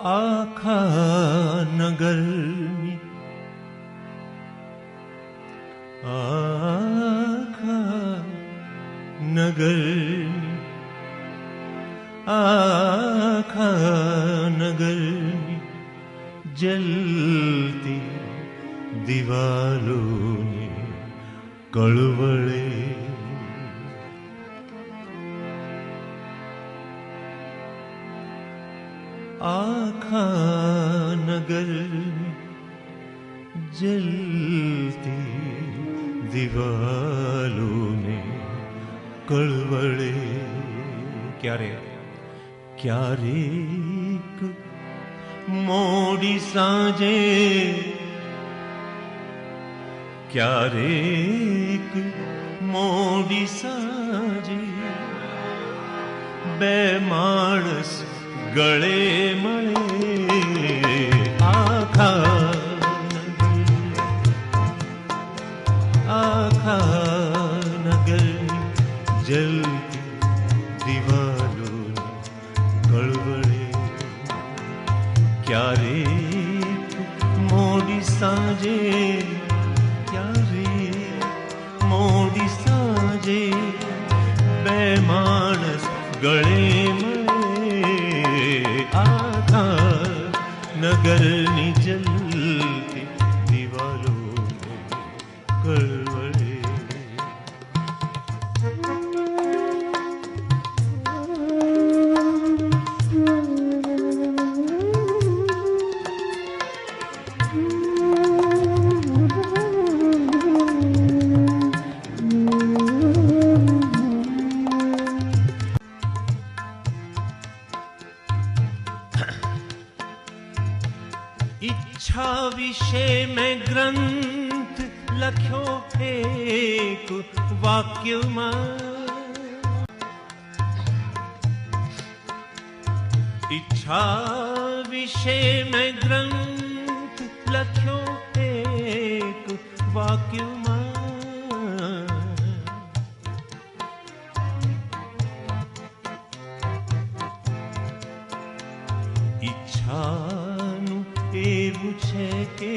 आखा नगर में आखा नगर में आखा नगर में जलती दीवालों ने कड़वड़े आखा नगर जलती दीवालों में कड़वड़े। क्या रे? क्या रे मोड़ी साजे क्या रे मोड़ी साजे बेमानस गळे मे आखा। आखा नगर जल दीवानों गड़बड़े। क्यारे मोड़ी साजे क्यारे मोड़ी साजे बेमानस गळे नगर निजल विषय में ग्रंथ लख्यो एक वाक्य इच्छा विषय में ग्रंथ लख्यो एक वाक्य इच्छा ઈચ્છાનું એવું છે કે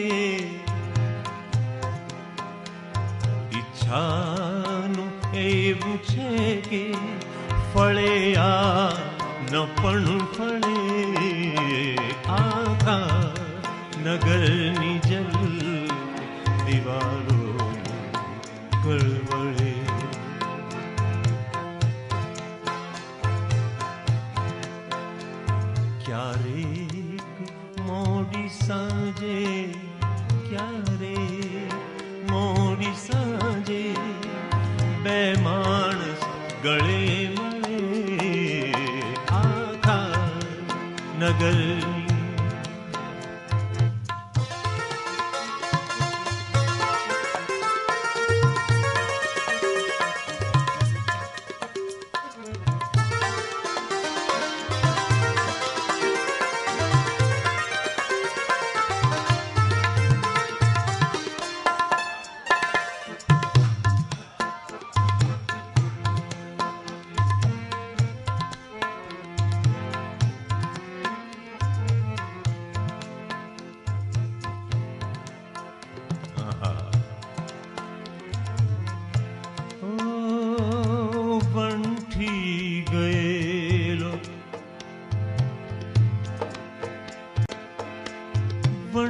ઈચ્છાનું એવું છે કે ફળે આ ન પણ ફળે આખા નગરની જલ દિવાલો કળવળે रे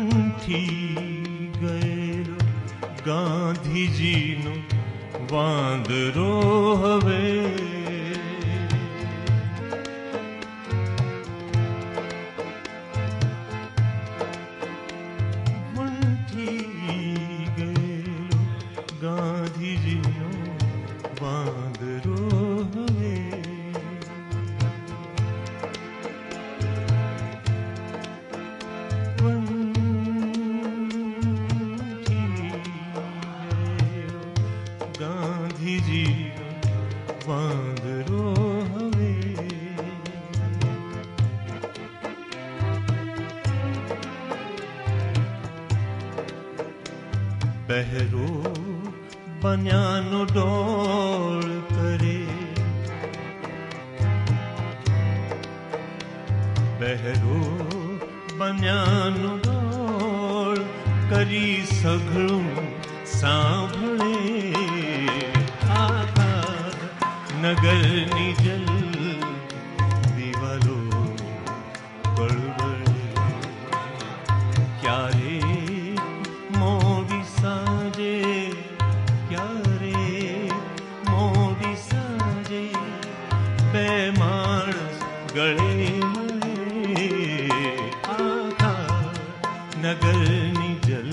બંઠી ગયેલો ગાંધીજીનો વાંદરો હવે भी बाँध रो हमें। डोल करे। बहरो बनियानो डोल करी सघड़ू सांभ नगर निजल, दीवालो बड़बड़। क्या रे मोदी साजे, क्या रे मोदी साजे बेमानस गले आखा नगर निजल